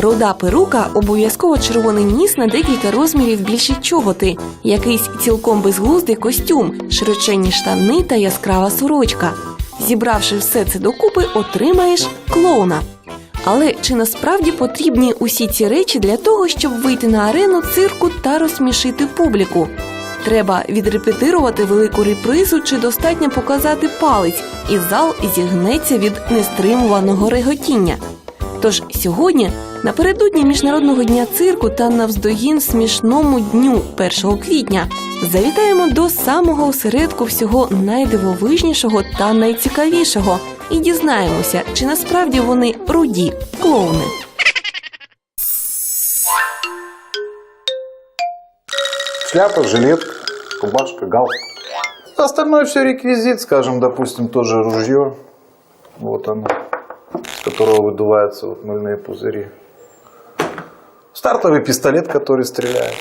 Руда перука, обов'язково червоний ніс на декілька розмірів більші чоботи, якийсь цілком безглуздий костюм, широченні штани та яскрава сорочка. Зібравши все це докупи, отримаєш клоуна. Але чи насправді потрібні усі ці речі для того, щоб вийти на арену цирку та розсмішити публіку? Треба відрепетирувати велику репризу чи достатньо показати палець, і зал зігнеться від нестримуваного реготіння. Тож сьогодні, напередодні міжнародного дня цирку та навздогін смішному дню 1 квітня, завітаємо до самого осередку всього найдивовижнішого та найцікавішого і дізнаємося, чи насправді вони руді клоуни. Шляпа, жилетка, рубашка, галстук. Остальное все реквизит, скажем, допустим, тоже ружье. Вот оно, с которого выдуваются вот мыльные пузыри. Стартовый пистолет, который стреляет.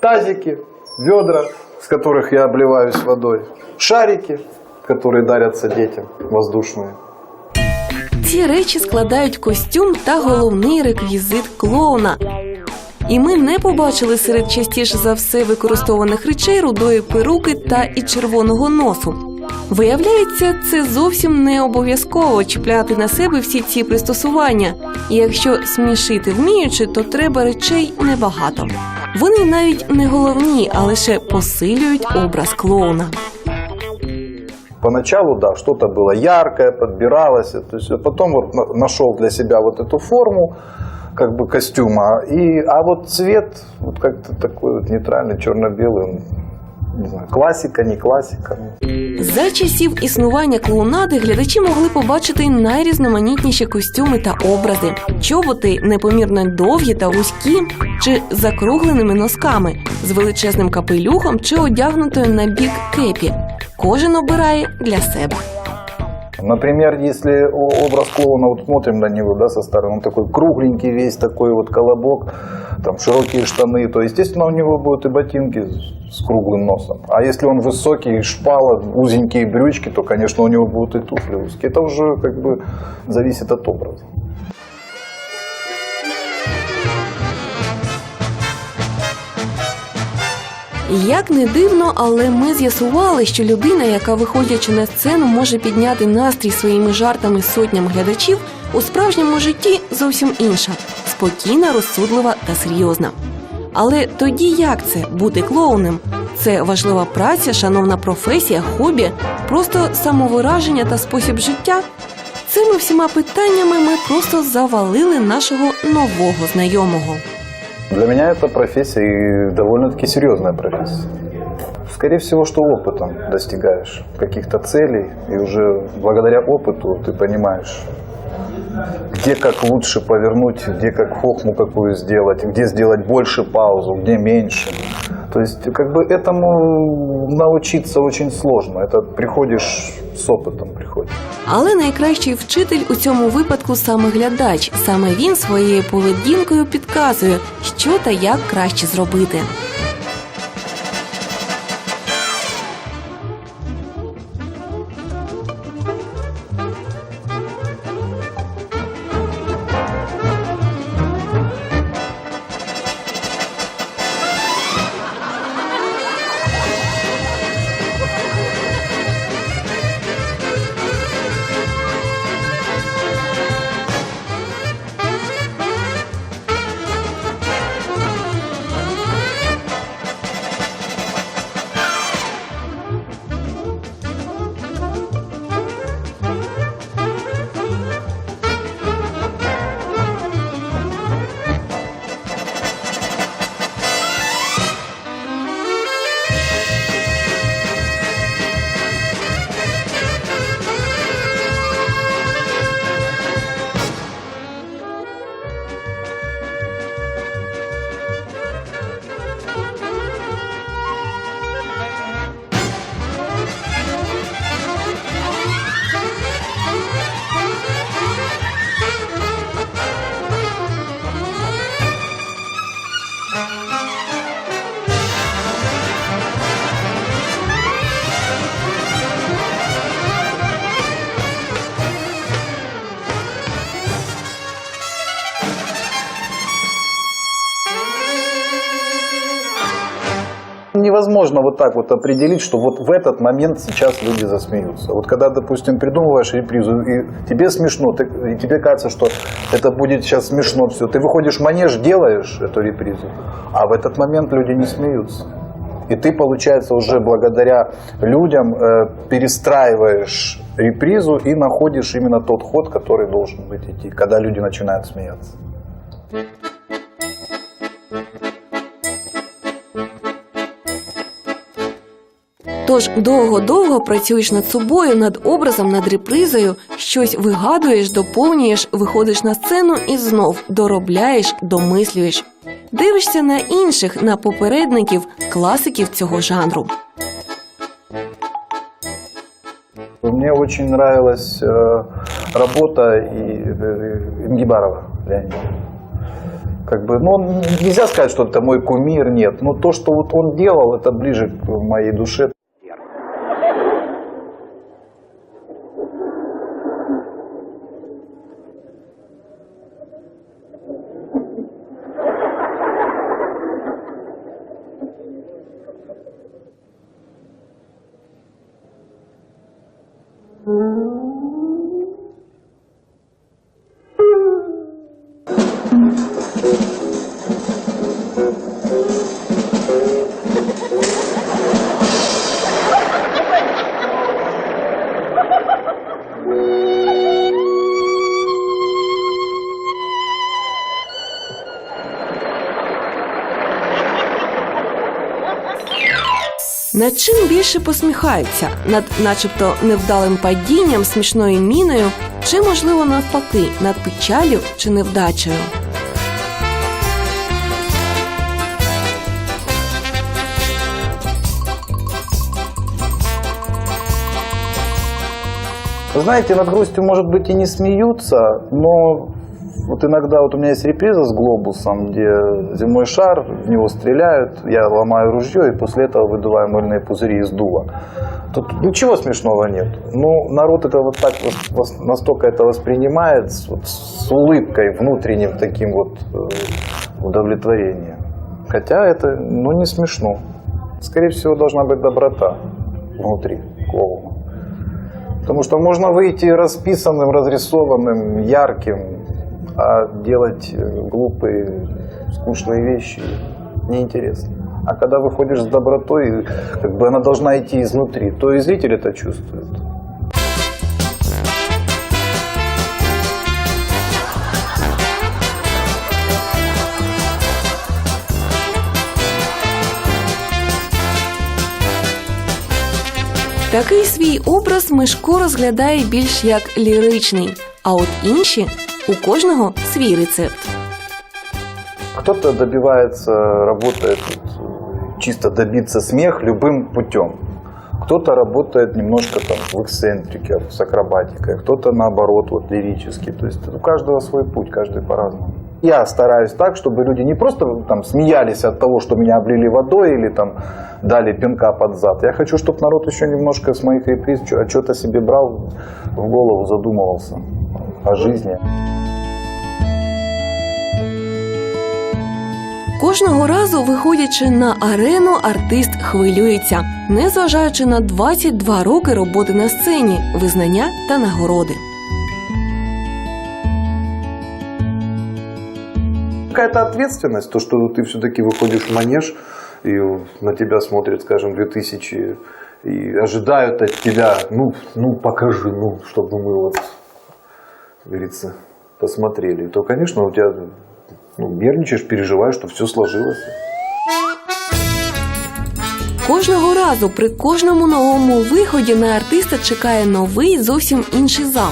Тазики, ведра, с которых я обливаюсь водой. Шарики, которые дарятся детям, воздушные. Ці речі складають костюм та головний реквізит клоуна. І ми не побачили серед частіше за все використованих речей рудої перуки та і червоного носу. Виявляється, це зовсім не обов'язково чіпляти на себе всі ці пристосування. І якщо смішити вміючи, то треба речей небагато. Вони навіть не головні, а лише посилюють образ клоуна. Поначалу, да, что-то было яркое, подбиралось. То есть потом вот на- нашел для себя вот эту форму как бы костюма. И, а вот цвет вот как-то такой вот нейтральный, черно-белый. не знаю, класіка, не класіка. За часів існування клоунади глядачі могли побачити найрізноманітніші костюми та образи: чоботи непомірно довгі та вузькі, чи закругленими носками, з величезним капелюхом чи одягнутою на бік кепі. Кожен обирає для себе. Например, если образ клоуна, вот смотрим на него, да, со стороны, он такой кругленький весь, такой вот колобок, там широкие штаны, то, естественно, у него будут и ботинки с круглым носом. А если он высокий, шпала, узенькие брючки, то, конечно, у него будут и туфли узкие. Это уже как бы зависит от образа. Як не дивно, але ми з'ясували, що людина, яка виходячи на сцену, може підняти настрій своїми жартами сотням глядачів, у справжньому житті зовсім інша спокійна, розсудлива та серйозна. Але тоді як це бути клоунем? Це важлива праця, шановна професія, хобі, просто самовираження та спосіб життя. Цими всіма питаннями ми просто завалили нашого нового знайомого. Для меня это профессия и довольно-таки серьезная профессия. Скорее всего, что опытом достигаешь каких-то целей, и уже благодаря опыту ты понимаешь, где как лучше повернуть, где как хохму какую сделать, где сделать больше паузу, где меньше. То есть, как бы этому научиться очень сложно. Это приходишь с опытом приходишь. Але найкращий вчитель у цьому випадку саме глядач. Саме він своєю поведінкою підказує, що та як краще зробити. Невозможно вот так вот определить, что вот в этот момент сейчас люди засмеются. Вот когда, допустим, придумываешь репризу, и тебе смешно, ты- и тебе кажется, что это будет сейчас смешно все. Ты выходишь в манеж, делаешь эту репризу, а в этот момент люди не смеются. И ты, получается, уже благодаря людям э, перестраиваешь репризу и находишь именно тот ход, который должен быть идти, когда люди начинают смеяться. Тож довго-довго працюєш над собою, над образом, над репризою, щось вигадуєш, доповнюєш, виходиш на сцену і знов доробляєш, домислюєш. Дивишся на інших, на попередників, класиків цього жанру. Мне очень нравилась э, работа и, э, Ингибарова Леонида. Как бы, ну, он- нельзя сказать, что это мой кумир, нет. Но то, что вот он делал, это ближе к моей душе. Над чим більше посміхаються? Над начебто невдалим падінням, смішною міною, чи можливо навпаки, над печалю чи невдачею? Вы знаете, над грустью, может быть, и не смеются, но вот иногда вот у меня есть реприза с глобусом, где земной шар, в него стреляют, я ломаю ружье и после этого выдуваю мыльные пузыри из дула. Тут ничего смешного нет. Ну, народ это вот так настолько это воспринимает вот с улыбкой внутренним таким вот э, удовлетворением. Хотя это, ну, не смешно. Скорее всего, должна быть доброта внутри клоуна. Потому что можно выйти расписанным, разрисованным, ярким, а делать э, глупые, скучные вещи неинтересно. А когда выходишь с добротой, как бы она должна идти изнутри, то и зритель это чувствует. Такий свій образ Мишко розглядає більш як ліричний, а от інші у кожного свій рецепт. Кто-то добивается, работает вот, чисто добиться смех любым путем. Кто-то работает немножко там в эксцентрике, с акробатикой, кто-то наоборот, вот лирически. То есть у каждого свой путь, каждый по-разному. Я стараюсь так, чтобы люди не просто там смеялись от того, что меня облили водой или там дали пинка под зад. Я хочу, чтобы народ еще немножко с моих реприз что-то себе брал в голову, задумывался о жизни. Кожного разу, виходячи на арену, артист хвилюється, незважаючи на 22 роки роботи на сцені, визнання та нагороди. Какая-то ответственность, то, что ты все-таки выходишь в манеж, и на тебя смотрят, скажем, 2000, и ожидают от тебя, ну, ну покажи, ну, чтобы мы вот, как говорится, посмотрели. То, конечно, у тебя ну, нервничаешь, переживаешь, что все сложилось. Кожного разу при кожному новому виході на артиста чекає новий зовсім інший зал.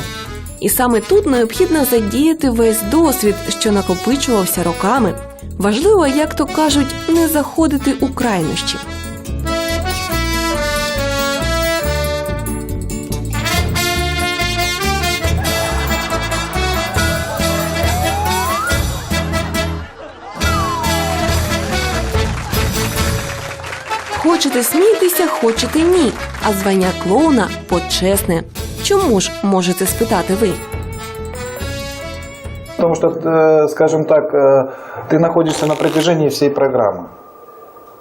І саме тут необхідно задіяти весь досвід, що накопичувався роками. Важливо, як то кажуть, не заходити у крайнощі. Хочете смійтеся, хочете ні. А звання клоуна почесне. Чому ж можете спитати ви? Потому что, э, скажем так, э, ты находишься на протяжении всей программы.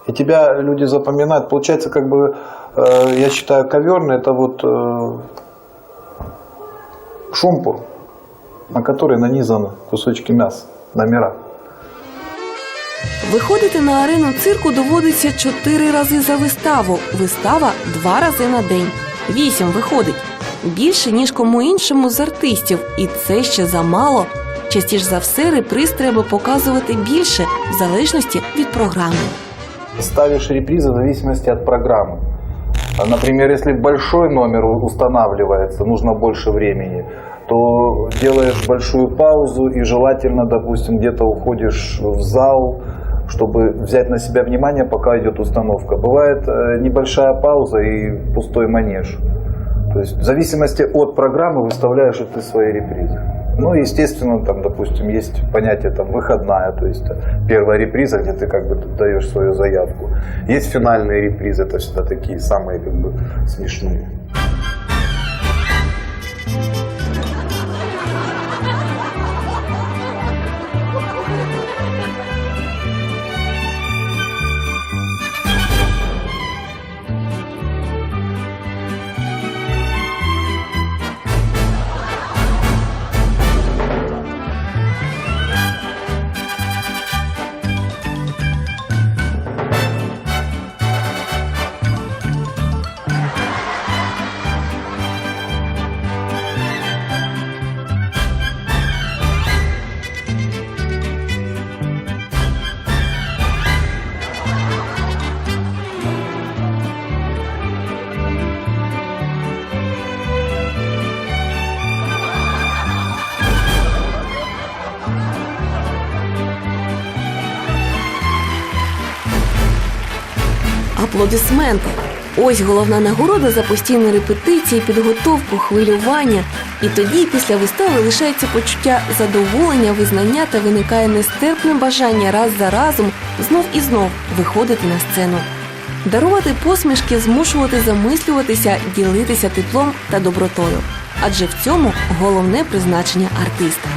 И тебя люди запоминают. Получается, как бы, э, я считаю, коверный это вот э, шумпур, на который нанизаны кусочки мяса, номера. Виходити на арену цирку доводиться чотири рази за виставу. Вистава два рази на день. Вісім виходить. Більше, ніж кому іншому з артистів. І це ще замало. Частіше за все, реприз треба показувати більше, в залежності від програми. Ставишь репризы в зависимости от программы. А, Например, если большой номер устанавливается, нужно больше времени, то делаешь большую паузу и желательно, допустим, где-то уходишь в зал, чтобы взять на себя внимание, пока идет установка. Бывает э, небольшая пауза и пустой манеж. То есть в зависимости от программы выставляешь ты свои репризы. Ну, естественно, там, допустим, есть понятие там выходная, то есть э, первая реприза, где ты как бы даешь свою заявку. Есть финальные репризы, это всегда такие самые как бы смешные. Аплодисменти. Ось головна нагорода за постійні репетиції, підготовку, хвилювання. І тоді, після вистави, лишається почуття задоволення, визнання та виникає нестерпне бажання раз за разом знов і знов виходити на сцену. Дарувати посмішки, змушувати замислюватися, ділитися теплом та добротою. Адже в цьому головне призначення артиста.